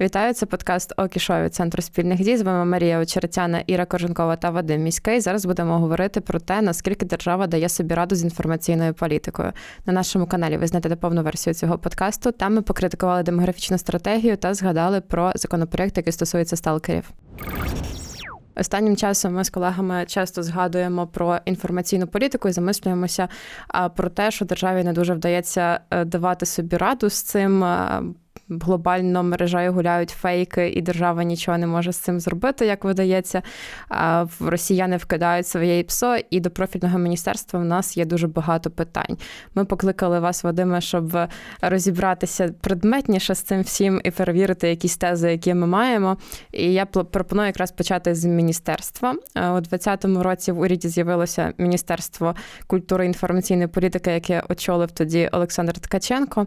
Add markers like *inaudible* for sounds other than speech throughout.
Вітаю, це подкаст Окі Шоу від Центру спільних дій. З вами Марія Очеретяна, Іра Коженкова та Вадим Міський. Зараз будемо говорити про те, наскільки держава дає собі раду з інформаційною політикою. На нашому каналі ви знайдете повну версію цього подкасту. Там ми покритикували демографічну стратегію та згадали про законопроект, який стосується сталкерів. Останнім часом ми з колегами часто згадуємо про інформаційну політику і замислюємося про те, що державі не дуже вдається е, давати собі раду з цим глобально мережею гуляють фейки, і держава нічого не може з цим зробити, як видається. Росіяни вкидають своє ПСО, і до профільного міністерства в нас є дуже багато питань. Ми покликали вас, Вадиме, щоб розібратися предметніше з цим всім і перевірити якісь тези, які ми маємо. І я пропоную якраз почати з міністерства. У 2020 році в уряді з'явилося Міністерство культури і інформаційної політики, яке очолив тоді Олександр Ткаченко.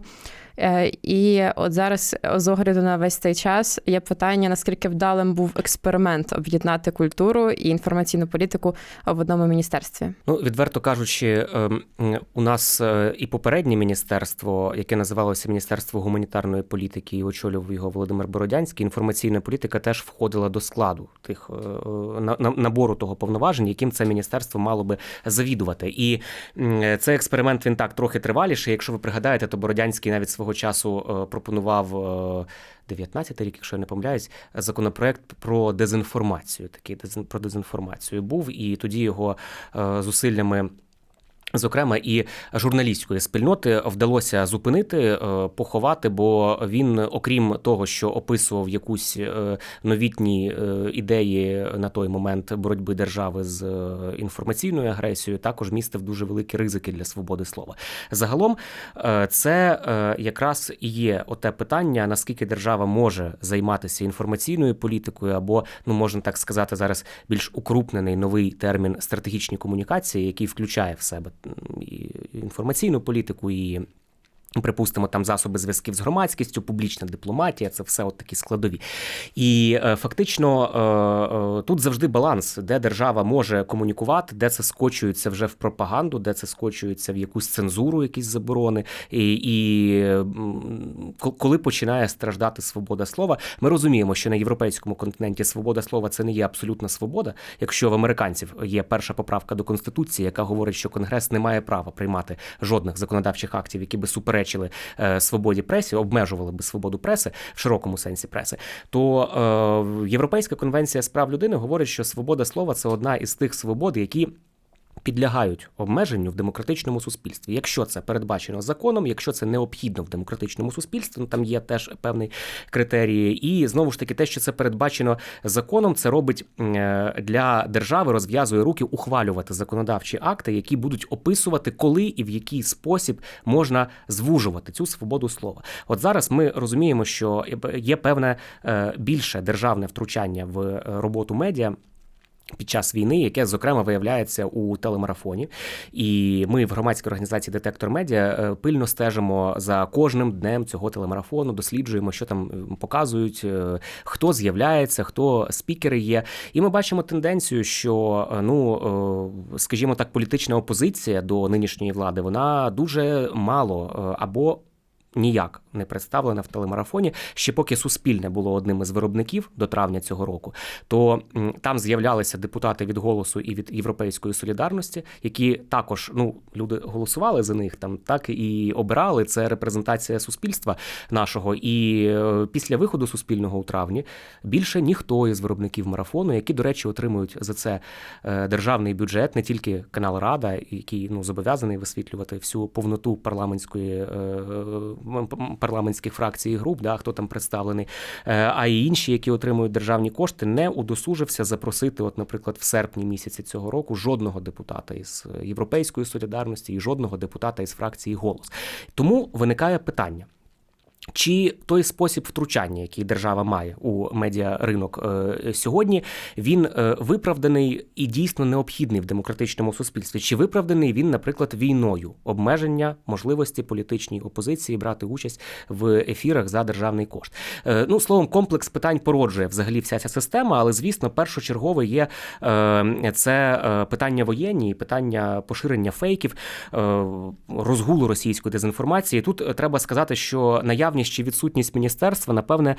Е, і от зараз, з огляду на весь цей час, є питання: наскільки вдалим був експеримент об'єднати культуру і інформаційну політику в одному міністерстві? Ну відверто кажучи, ем, у нас е, і попереднє міністерство, яке називалося Міністерство гуманітарної політики, і очолював його Володимир Бородянський. Інформаційна політика теж входила до складу тих е, набору того повноважень, яким це міністерство мало би завідувати. І цей експеримент він так трохи триваліший. Якщо ви пригадаєте, то Бородянський навіть свого часу е, пропонував 19-й е, рік, якщо я не помиляюсь, законопроект про дезінформацію. Такий про дезінформацію був, і тоді його е, зусиллями. Зокрема, і журналістської спільноти вдалося зупинити, е, поховати, бо він, окрім того, що описував якусь е, новітні е, ідеї на той момент боротьби держави з інформаційною агресією, також містив дуже великі ризики для свободи слова. Загалом, це якраз і є оте питання, наскільки держава може займатися інформаційною політикою, або ну можна так сказати, зараз більш укрупнений новий термін стратегічні комунікації, який включає в себе інформаційну політику і Припустимо, там засоби зв'язків з громадськістю, публічна дипломатія це все от такі складові. І е, фактично е, е, тут завжди баланс, де держава може комунікувати, де це скочується вже в пропаганду, де це скочується в якусь цензуру, якісь заборони, і і коли починає страждати свобода слова. Ми розуміємо, що на європейському континенті свобода слова це не є абсолютна свобода. Якщо в американців є перша поправка до конституції, яка говорить, що конгрес не має права приймати жодних законодавчих актів, які би суперечили суперечили е, свободі пресі, обмежували би свободу преси в широкому сенсі преси, то е, Європейська конвенція з прав людини говорить, що свобода слова це одна із тих свобод, які підлягають обмеженню в демократичному суспільстві, якщо це передбачено законом, якщо це необхідно в демократичному суспільстві, ну там є теж певний критерії. І знову ж таки, те, що це передбачено законом, це робить е, для держави, розв'язує руки ухвалювати законодавчі акти, які будуть описувати, коли і в який спосіб можна звужувати цю свободу слова. От зараз ми розуміємо, що є певне е, більше державне втручання в е, роботу медіа. Під час війни, яке зокрема виявляється у телемарафоні, і ми в громадській організації Детектор Медіа е, пильно стежимо за кожним днем цього телемарафону, досліджуємо, що там показують, е, хто з'являється, хто спікери є. І ми бачимо тенденцію, що е, ну скажімо так, політична опозиція до нинішньої влади вона дуже мало або ніяк не представлена в телемарафоні. Ще поки суспільне було одним із виробників до травня цього року, то там з'являлися депутати від голосу і від європейської солідарності, які також ну люди голосували за них там, так і обирали. Це репрезентація суспільства нашого. І е, після виходу суспільного у травні більше ніхто із виробників марафону, які, до речі, отримують за це е, державний бюджет, не тільки канал Рада, який ну зобов'язаний висвітлювати всю повноту парламентської. Е, парламентських фракцій і груп, да, хто там представлений, е, а й інші, які отримують державні кошти, не удосужився запросити, от, наприклад, в серпні місяці цього року жодного депутата із європейської солідарності і жодного депутата із фракції голос. Тому виникає питання. Чи той спосіб втручання, який держава має у медіаринок е, сьогодні, він е, виправданий і дійсно необхідний в демократичному суспільстві? Чи виправданий він, наприклад, війною обмеження можливості політичній опозиції брати участь в ефірах за державний кошт? Е, ну словом, комплекс питань породжує взагалі вся ця система, але звісно, першочергове є це питання воєнні, питання поширення фейків, розгулу російської дезінформації. Тут треба сказати, що наявність наявність чи відсутність міністерства, напевне,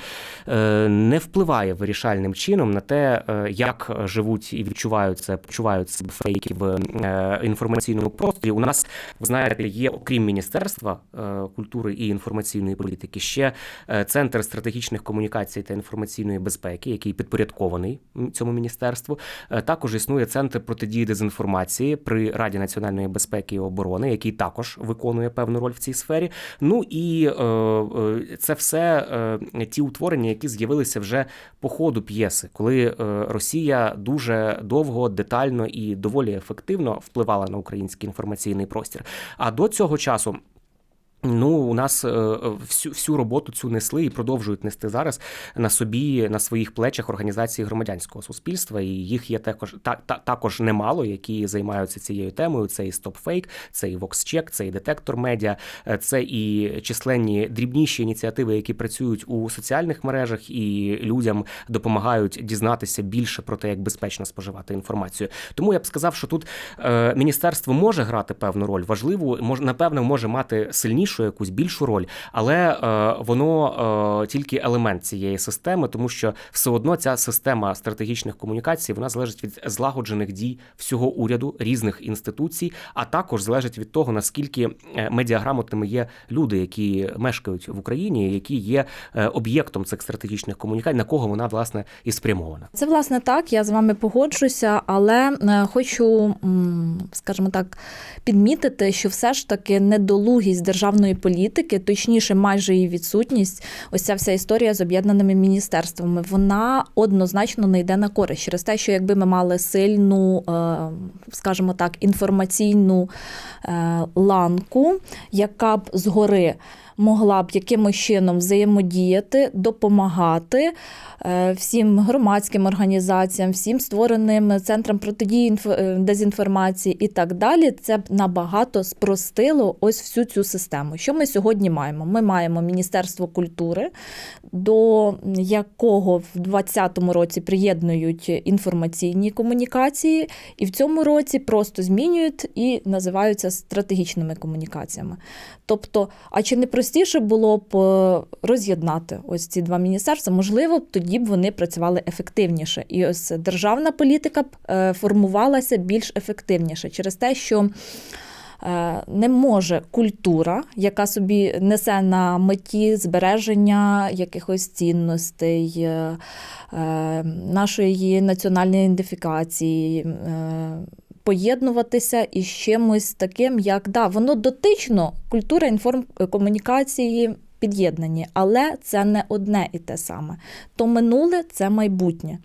е, не впливає вирішальним чином на те, е, як живуть і відчуваються, почувають себе фейки в е, інформаційному просторі. У нас, ви знаєте, є, окрім міністерства культури і інформаційної політики, ще центр стратегічних комунікацій та інформаційної безпеки, який підпорядкований цьому міністерству. Також існує центр протидії дезінформації при Раді національної безпеки і оборони, який також виконує певну роль в цій сфері. Ну і е, це все е, ті утворення, які з'явилися вже по ходу п'єси, коли е, Росія дуже довго, детально і доволі ефективно впливала на український інформаційний простір. А до цього часу. Ну, у нас е, всю всю роботу цю несли і продовжують нести зараз на собі на своїх плечах організації громадянського суспільства, і їх є також та, та, також немало, які займаються цією темою. Це і StopFake, це і VoxCheck, це і Детектор Медіа, це і численні дрібніші ініціативи, які працюють у соціальних мережах і людям допомагають дізнатися більше про те, як безпечно споживати інформацію. Тому я б сказав, що тут е, міністерство може грати певну роль, важливу, може напевно може мати сильнішу якусь більшу роль, але е, воно е, тільки елемент цієї системи, тому що все одно ця система стратегічних комунікацій вона залежить від злагоджених дій всього уряду різних інституцій, а також залежить від того наскільки е, медіаграмотними є люди, які мешкають в Україні, які є об'єктом цих стратегічних комунікацій, на кого вона власне і спрямована. Це власне так, я з вами погоджуся, але хочу, скажімо так, підмітити, що все ж таки недолугість державної політики, точніше, майже її відсутність, ось ця вся історія з об'єднаними міністерствами, вона однозначно не йде на користь. Через те, що якби ми мали сильну, е, скажімо так, інформаційну е, ланку, яка б згори могла б якимось чином взаємодіяти, допомагати е, всім громадським організаціям, всім створеним центрам протидії е, дезінформації і так далі, це б набагато спростило ось всю цю систему. Що ми сьогодні маємо? Ми маємо Міністерство культури, до якого в 2020 році приєднують інформаційні комунікації, і в цьому році просто змінюють і називаються стратегічними комунікаціями. Тобто, а чи не простіше було б е, роз'єднати ось ці два міністерства? Можливо, тоді б вони працювали ефективніше. І ось державна політика б е, формувалася більш ефективніше через те, що. е, Не може культура, яка собі несе на меті збереження якихось цінностей, нашої національної ідентифікації, поєднуватися із чимось таким, як да, воно дотично, культура інформкомунікації під'єднані, але це не одне і те саме. То минуле це майбутнє.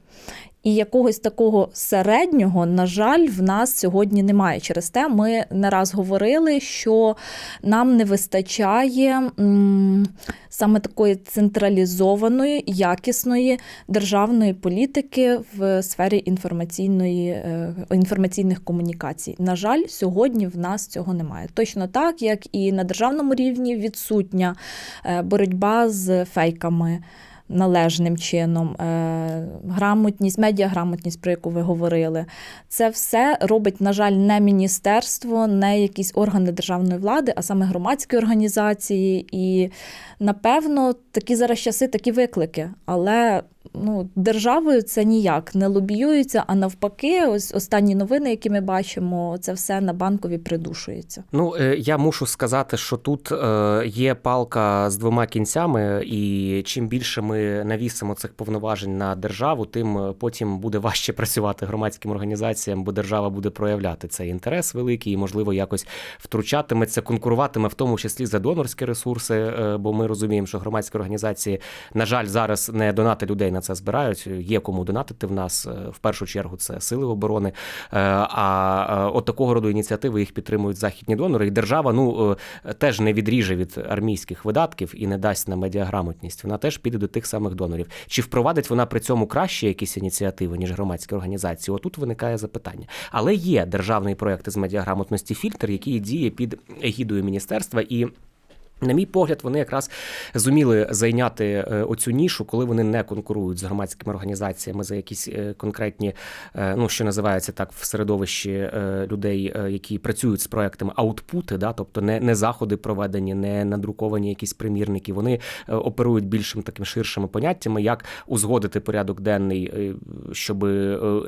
І якогось такого середнього, на жаль, в нас сьогодні немає. Через те ми не раз говорили, що нам не вистачає саме такої централізованої, якісної державної політики в сфері інформаційної, е, інформаційних комунікацій. На жаль, сьогодні в нас цього немає. Точно так, як і на державному рівні відсутня е, боротьба з фейками належним чином, е, грамотність, медіаграмотність, про яку ви говорили. Це все робить, на жаль, не міністерство, не якісь органи державної влади, а саме громадські організації. І напевно такі зараз часи, такі виклики. Але ну, державою це ніяк не лобіюється, а навпаки, ось останні новини, які ми бачимо, це все на банкові придушується. Ну, е, я мушу сказати, що тут е, є палка з двома кінцями, і чим більше ми навісимо цих повноважень на державу, тим е, потім буде важче *laughs* працювати громадським організаціям, бо держава буде проявляти цей інтерес великий і, можливо, якось втручатиметься, конкуруватиме в тому числі за донорські ресурси. Бо ми розуміємо, що громадські організації, на жаль, зараз не донати людей на це збирають. Є кому донатити в нас. Е, В першу чергу це сили оборони. Е, А е, от такого роду ініціативи їх підтримують західні донори. І держава ну теж не відріже від армійських видатків і не дасть на медіаграмотність. Вона теж піде до тих самих донорів. Чи впровадить вона при цьому краще якісь ініціативи, ніж громадські організації? Отут виникає запитання. Але є державний проект із медіаграмотності фільтр, який діє під егідою міністерства і. На мій погляд, вони якраз зуміли зайняти е, оцю нішу, коли вони не конкурують з громадськими організаціями за якісь е, конкретні, е, ну що називається так в середовищі людей, які працюють з проектами аутпути, да, тобто не, не заходи проведені, не надруковані якісь примірники. Вони оперують більшим таким ширшими поняттями, як узгодити порядок денний, щоб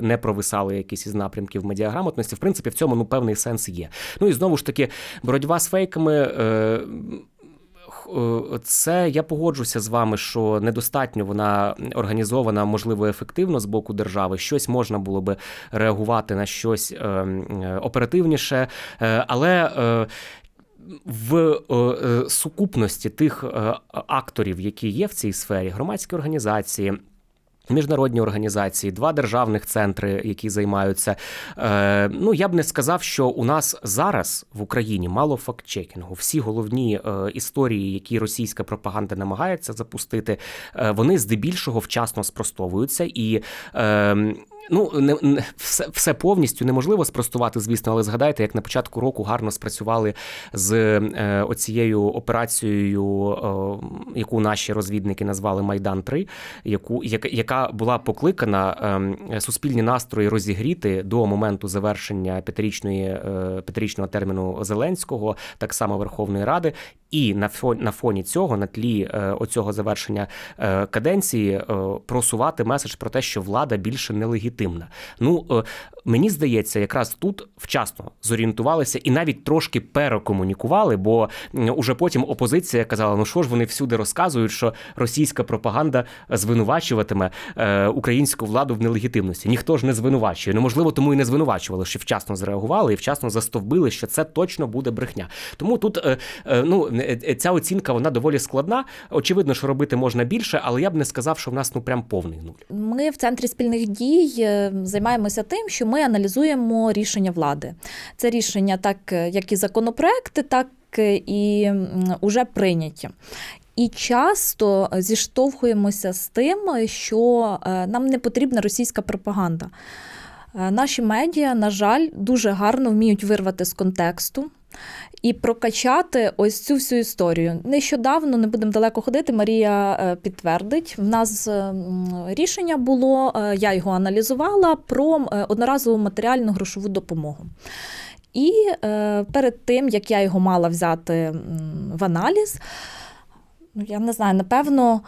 не провисали якісь із напрямків медіаграмотності. В принципі, в цьому ну певний сенс є. Ну і знову ж таки, боротьба з фейками. Е, Це я погоджуся з вами, що недостатньо вона організована, можливо, ефективно з боку держави. Щось можна було би реагувати на щось е, е, оперативніше, але. В е, сукупності тих е, акторів, які є в цій сфері, громадські організації, Міжнародні організації, два державних центри, які займаються. Е, ну я б не сказав, що у нас зараз в Україні мало фактчекінгу. Всі головні е, історії, які російська пропаганда намагається запустити, е, вони здебільшого вчасно спростовуються і. Е, Ну, не, не все, все повністю неможливо спростувати, звісно, але згадайте, як на початку року гарно спрацювали з е, оцією операцією, е, яку наші розвідники назвали Майдан 3 яку яка, яка була покликана е, суспільні настрої розігріти до моменту завершення п'ятирічної е, п'ятирічного терміну Зеленського, так само Верховної Ради. І на фоні, на фоні цього, на тлі е, оцього завершення е, каденції, е, просувати меседж про те, що влада більше нелегітимна. Ну е, мені здається, якраз тут вчасно зорієнтувалися і навіть трошки перекомунікували, бо уже потім опозиція казала: ну що ж вони всюди розказують, що російська пропаганда звинувачуватиме е, українську владу в нелегітимності. Ніхто ж не звинувачує. Ну можливо, тому і не звинувачували, що вчасно зреагували і вчасно застовбили, що це точно буде брехня. Тому тут е, е, ну ця оцінка вона доволі складна. Очевидно, що робити можна більше, але я б не сказав, що в нас ну прям повний нуль. Ми в центрі спільних дій е, займаємося тим, що ми аналізуємо рішення влади. Це рішення, так е, як і законопроекти, так е, і м, уже прийняті. І часто зіштовхуємося з тим, що е, нам не потрібна російська пропаганда. Е, Наші медіа, на жаль, дуже гарно вміють вирвати з контексту і прокачати ось цю всю історію. Нещодавно не будемо далеко ходити. Марія е, підтвердить. В нас е, рішення було, е, я його аналізувала про одноразову матеріальну грошову допомогу. І перед тим, як я його мала взяти в аналіз, ну я не знаю, напевно.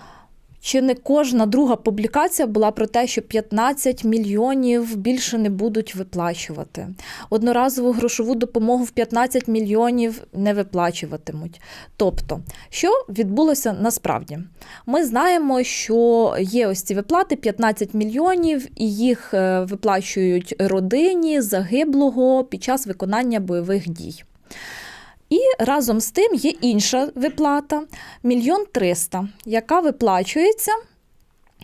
Чи не кожна друга публікація була про те, що 15 мільйонів більше не будуть виплачувати. Одноразову грошову допомогу в 15 мільйонів не виплачуватимуть. Тобто, що відбулося насправді? Ми знаємо, що є ось ці виплати 15 мільйонів, і їх е, виплачують родині загиблого під час виконання бойових дій. І разом з тим є інша виплата мільйон триста, яка виплачується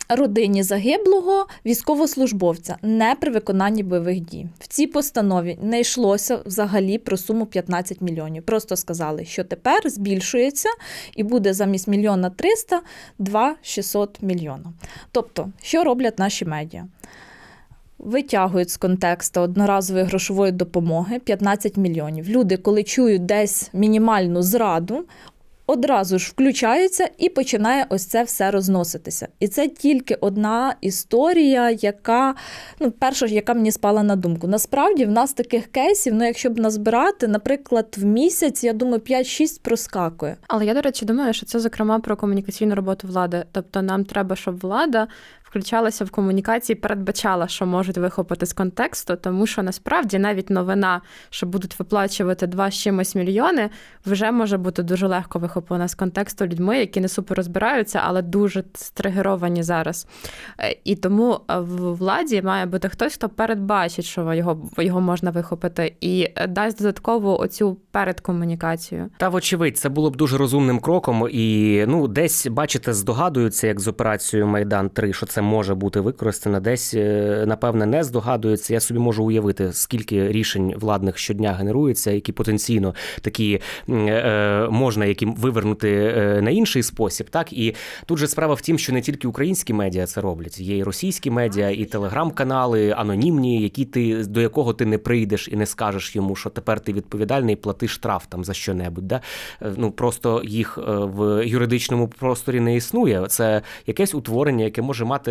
родині загиблого військовослужбовця не при виконанні бойових дій. В цій постанові не йшлося взагалі про суму 15 мільйонів. Просто сказали, що тепер збільшується і буде замість мільйона 300 – 2 600 мільйона. Тобто, що роблять наші медіа? Витягують з контексту одноразової грошової допомоги 15 мільйонів. Люди, коли чують десь мінімальну зраду, одразу ж включаються і починає ось це все розноситися. І це тільки одна історія, яка ну, перша, ж, яка мені спала на думку. Насправді, в нас таких кейсів, ну якщо б назбирати, наприклад, в місяць, я думаю, 5-6 проскакує. Але я, до речі, думаю, що це зокрема про комунікаційну роботу влади. Тобто нам треба, щоб влада включалася в комунікації, передбачала, що можуть вихопити з контексту, тому що насправді навіть новина, що будуть виплачувати два з чимось мільйони, вже може бути дуже легко вихоплена з контексту людьми, які не супер розбираються, але дуже стригеровані зараз. Е, І тому е, в владі має бути хтось, хто передбачить, що його, його можна вихопити, і е, дасть додаткову оцю передкомунікацію. Та вочевидь, це було б дуже розумним кроком, і ну десь бачите, здогадуються, як з операцією Майдан 3 що це це може бути використано, десь е, напевне не здогадуються. Я собі можу уявити, скільки рішень владних щодня генерується, які потенційно такі е, можна яким вивернути е, на інший спосіб. Так і тут же справа в тім, що не тільки українські медіа це роблять, є і російські медіа, і телеграм-канали анонімні, які ти до якого ти не прийдеш і не скажеш йому, що тепер ти відповідальний, плати штраф там за що-небудь. Да? Е, Ну просто їх е, в юридичному просторі не існує. Це якесь утворення, яке може мати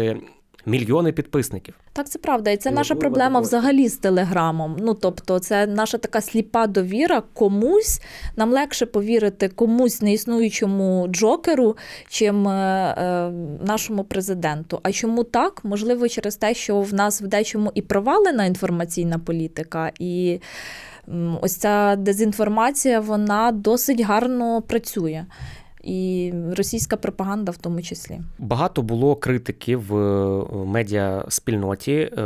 мільйони підписників. Так, це правда, і це І наша проблема взагалі з телеграмом. Ну тобто, це наша така сліпа довіра комусь. Нам легше повірити комусь неіснуючому джокеру, чим е, е, нашому президенту. А чому так? Можливо, через те, що в нас в дечому і провалена інформаційна політика, і ось ця дезінформація вона досить гарно працює. І російська пропаганда в тому числі. Багато було критики в медіа медіаспільноті е,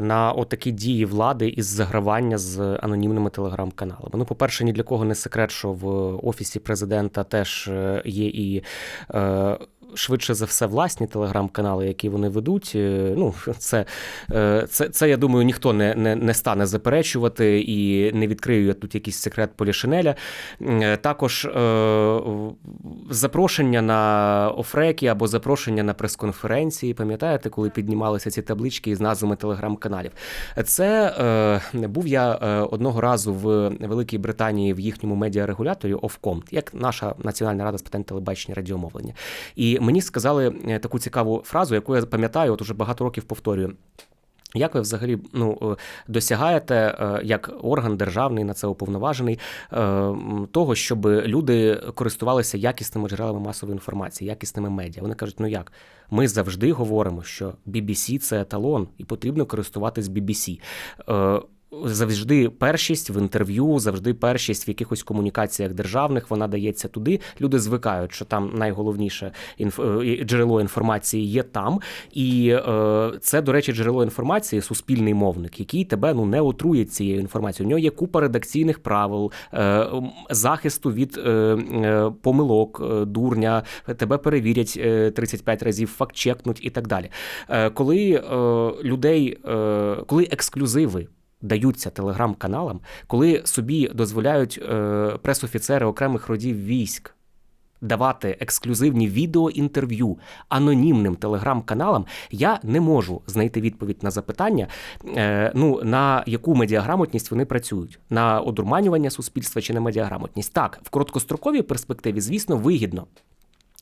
на отакі дії влади із загравання з анонімними телеграм-каналами. Ну, по-перше, ні для кого не секрет, що в офісі президента теж е, є і. Швидше за все, власні телеграм-канали, які вони ведуть. Е, Ну, *laughs* це, е, це, це я думаю, ніхто не, не, не стане заперечувати і не відкрию я тут якийсь секрет Полішинеля. Е, Також запрошення на офреки або запрошення на прес-конференції. Пам'ятаєте, коли піднімалися ці таблички із назвами телеграм-каналів? Це е, був я одного разу в Великій Британії в їхньому медіарегуляторі Ofcom, як наша Національна рада з питань телебачення радіомовлення. І мені сказали е, таку цікаву фразу, яку я пам'ятаю, от уже багато років повторюю. Як ви взагалі ну, е, досягаєте е, як орган державний на це уповноважений того, щоб люди користувалися якісними джерелами масової інформації, якісними медіа? Вони кажуть, ну як? Ми завжди говоримо, що BBC – це еталон, і потрібно користуватись BBC. Завжди першість в інтерв'ю, завжди першість в якихось комунікаціях державних вона дається туди. Люди звикають, що там найголовніше інф... е, джерело інформації є там. І е, це, до речі, джерело інформації суспільний мовник, який тебе ну не отрує цією інформацією. У нього є купа редакційних правил, е, захисту від е, е, помилок, е, дурня, тебе перевірять е, 35 разів, факт-чекнуть і так далі. Е, коли е, людей, е, коли ексклюзиви даються телеграм-каналам, коли собі дозволяють е, пресофіцери окремих родів військ давати ексклюзивні відеоінтерв'ю анонімним телеграм-каналам, я не можу знайти відповідь на запитання, е, ну на яку медіаграмотність вони працюють, на одурманювання суспільства чи на медіаграмотність. Так, в короткостроковій перспективі, звісно, вигідно.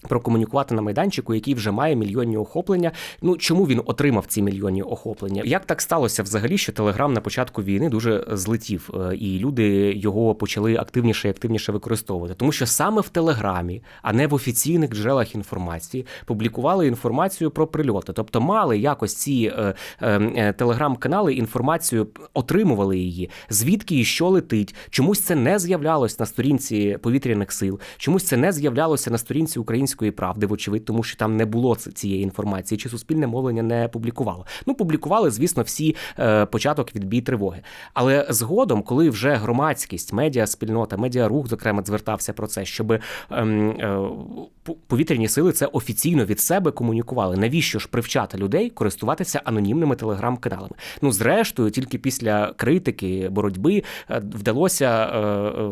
Прокомунікувати на майданчику, який вже має мільйонні охоплення. Ну чому він отримав ці мільйонні охоплення? Як так сталося взагалі, що Телеграм на початку війни дуже злетів, е, і люди його почали активніше і активніше використовувати? Тому що саме в Телеграмі, а не в офіційних джерелах інформації, публікували інформацію про прильоти. Тобто мали якось ці е, е, е, телеграм-канали інформацію, отримували її, звідки і що летить. Чомусь це не з'являлось на сторінці повітряних сил, чомусь це не з'являлося на сторінці української правди, вочевидь, тому що там не було цієї інформації, чи суспільне мовлення не публікувало. Ну, публікували, звісно, всі е, початок відбій тривоги. Але згодом, коли вже громадськість, медіа спільнота, медіарух, зокрема, звертався про це, щоб ем, е, повітряні сили це офіційно від себе комунікували. Навіщо ж привчати людей користуватися анонімними телеграм-каналами? Ну, зрештою, тільки після критики, боротьби е, вдалося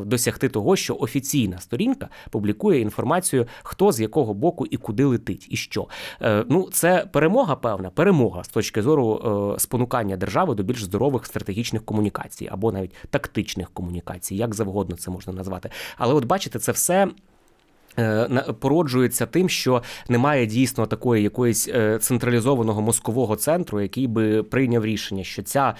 досягти того, що офіційна сторінка публікує інформацію, хто з якого боку і куди летить, і що. Е, Ну, це перемога, певна, перемога з точки зору е, спонукання держави до більш здорових стратегічних комунікацій або навіть тактичних комунікацій, як завгодно це можна назвати. Але от бачите, це все. е, Породжується тим, що немає дійсно такої якоїсь централізованого мозкового центру, який би прийняв рішення, що ця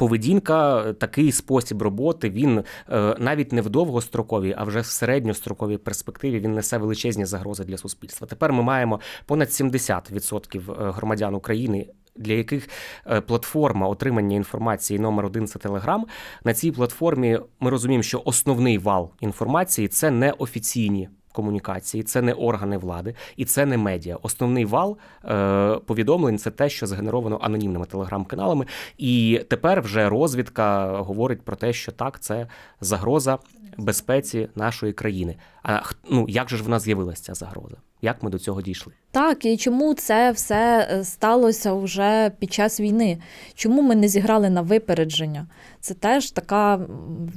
поведінка, такий спосіб роботи, він е, навіть не в довгостроковій, а вже в середньостроковій перспективі він несе величезні загрози для суспільства. Тепер ми маємо понад 70% громадян України. Для яких е, платформа отримання інформації номер один це Телеграм. На цій платформі ми розуміємо, що основний вал інформації це не офіційні комунікації, це не органи влади і це не медіа. Основний вал е, повідомлень це те, що згенеровано анонімними телеграм-каналами. І тепер вже розвідка говорить про те, що так, це загроза безпеці нашої країни. А ну як же ж в нас з'явилася ця загроза? Як ми до цього дійшли? Так, і чому це все е, сталося вже під час війни? Чому ми не зіграли на випередження? Це теж така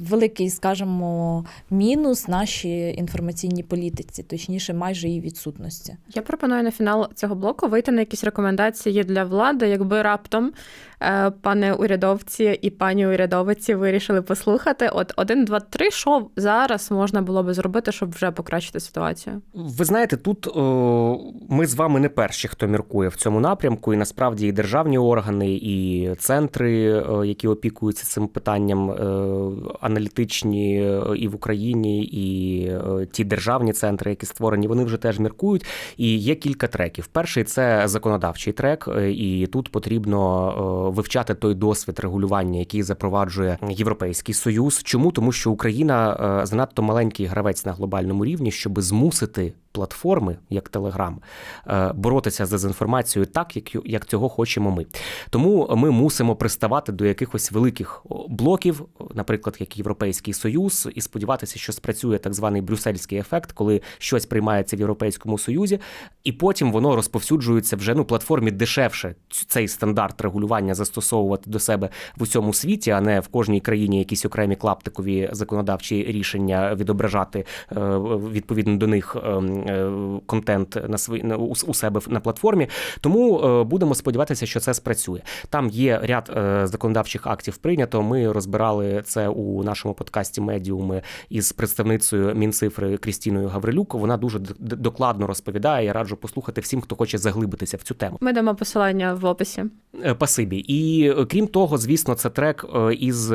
великий, скажімо, мінус нашій інформаційній політиці, точніше, майже її відсутності. Я пропоную на фінал цього блоку вийти на якісь рекомендації для влади, якби раптом е, пане урядовці і пані урядовиці вирішили послухати. От один, два, три, що зараз можна було би зробити, щоб вже покращити ситуацію? Ви знаєте, тут о, ми з вами не перші, хто міркує в цьому напрямку, і насправді і державні органи, і центри, е, які опікуються цим питанням, е, аналітичні е, і в Україні, і ті державні центри, які створені, вони вже теж міркують. І є кілька треків. Перший це законодавчий трек, і тут потрібно вивчати той досвід регулювання, який запроваджує Європейський Союз. Чому? Тому що Україна занадто маленький гравець на глобальному рівні, щоб змусити платформи, як Телеграм, боротися з дезінформацією так, як, як цього хочемо ми. Тому ми мусимо приставати до якихось великих блоків, наприклад, як Європейський Союз, і сподіватися, що спрацює так званий брюссельський ефект, коли щось приймається в Європейському Союзі, і потім воно розповсюджується вже ну платформі дешевше цей стандарт регулювання застосовувати до себе в усьому світі, а не в кожній країні якісь окремі клаптикові законодавчі рішення відображати е, відповідно до них е, е, контент на свої у, у себе на платформі. Тому е, будемо сподіватися, що це спрацює. Там є ряд е, законодавчих актів прийнято. Ми розбирали це у нашому подкасті Медіуми із представницею Мінцифри Крістіною Гаврилюк. Вона дуже докладно розповідає. Я раджу послухати всім, хто хоче заглибитися в цю тему. Ми дамо посилання в описі. Е, Пасибі. І крім того, звісно, це трек із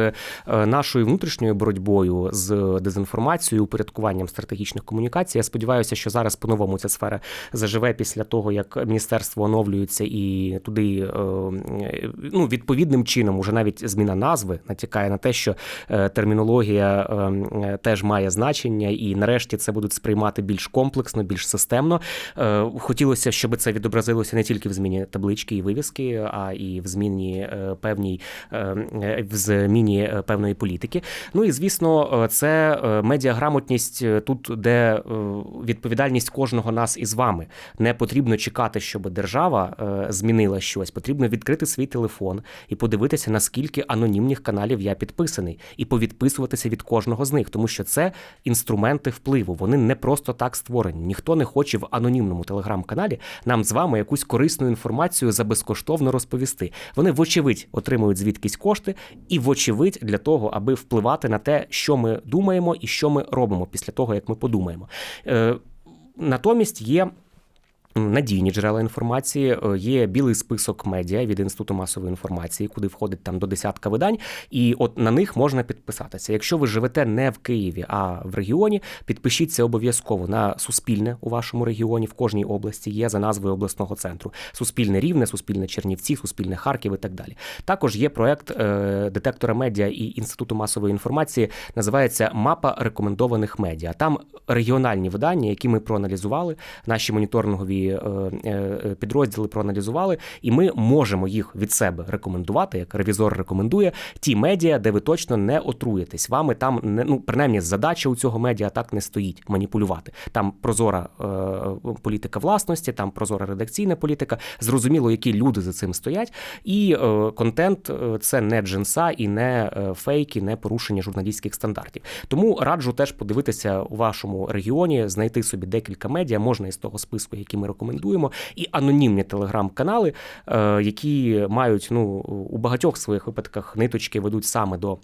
нашою внутрішньою боротьбою з дезінформацією, упорядкуванням стратегічних комунікацій. Я сподіваюся, що зараз по-новому ця сфера заживе після того, як міністерство оновлюється і туди е, ну, відповідним чином, уже навіть зміна назви натякає на те, що е, термінологія е, теж має значення, і нарешті це будуть сприймати більш комплексно, більш системно. Хотілося, щоб це відобразилося не тільки в зміні таблички і вивіски, а і в зміні певній в зміні певної політики. Ну і звісно, це медіаграмотність тут, де відповідальність кожного нас із вами. Не потрібно чекати, щоб держава е, змінила щось. Потрібно відкрити свій телефон і подивитися, наскільки анонімних каналів я підписаний, і повідписуватися від кожного з них, тому що це інструменти впливу. Вони не просто так створені. Ніхто не хоче в анонімному телеграм-каналі нам з вами якусь корисну інформацію за безкоштовно розповісти. Вони, вочевидь, отримують звідкись кошти, і вочевидь для того, аби впливати на те, що ми думаємо і що ми робимо після того, як ми подумаємо. Е, Натомість є. Надійні джерела інформації Е, є білий список медіа від інституту масової інформації, куди входить там до десятка видань, і от на них можна підписатися. Якщо ви живете не в Києві, а в регіоні, підпишіться обов'язково на суспільне у вашому регіоні. В кожній області є за назвою обласного центру: Суспільне Рівне, Суспільне Чернівці, Суспільне Харків і так далі. Також є проект е, детектора медіа і інституту масової інформації. Називається Мапа рекомендованих медіа. Там регіональні видання, які ми проаналізували, наші моніторингові е, е, підрозділи проаналізували, і ми можемо їх від себе рекомендувати, як ревізор рекомендує ті медіа, де ви точно не отруєтесь. Вами там не ну принаймні задача у цього медіа так не стоїть маніпулювати. Там прозора е, політика власності, там прозора редакційна політика. Зрозуміло, які люди за цим стоять. І е, контент е, це не джинса і не фейки, не порушення журналістських стандартів. Тому раджу теж подивитися у вашому регіоні, знайти собі декілька медіа, можна із того списку, які ми рекомендуємо, і анонімні телеграм-канали, е, які мають ну у багатьох своїх випадках ниточки ведуть саме до.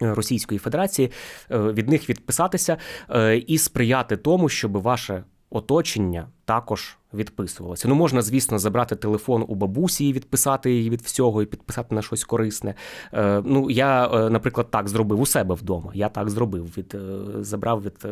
Російської Федерації е, від них відписатися е, і сприяти тому, щоб ваше оточення також відписувалося. Ну можна, звісно, забрати телефон у бабусі і відписати її від всього і підписати на щось корисне. Е, Ну я, е, наприклад, так зробив у себе вдома. Я так зробив. Від е, забрав від е,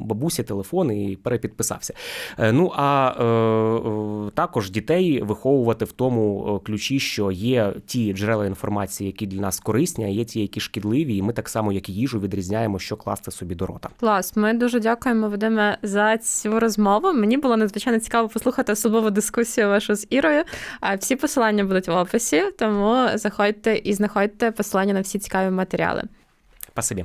бабусі телефон і перепідписався. Е, Ну а е, також дітей виховувати в тому ключі, що є ті джерела інформації, які для нас корисні, а є ті, які шкідливі, і ми так само, як і їжу, відрізняємо, що класти собі до рота. Клас, ми дуже дякуємо, Вадиме, за цю розмову. Мені було надзвичайно цікаво послухати особову дискусію вашу з Ірою. А всі посилання будуть в описі, тому заходьте і знаходьте посилання на всі цікаві матеріали. Спасибі.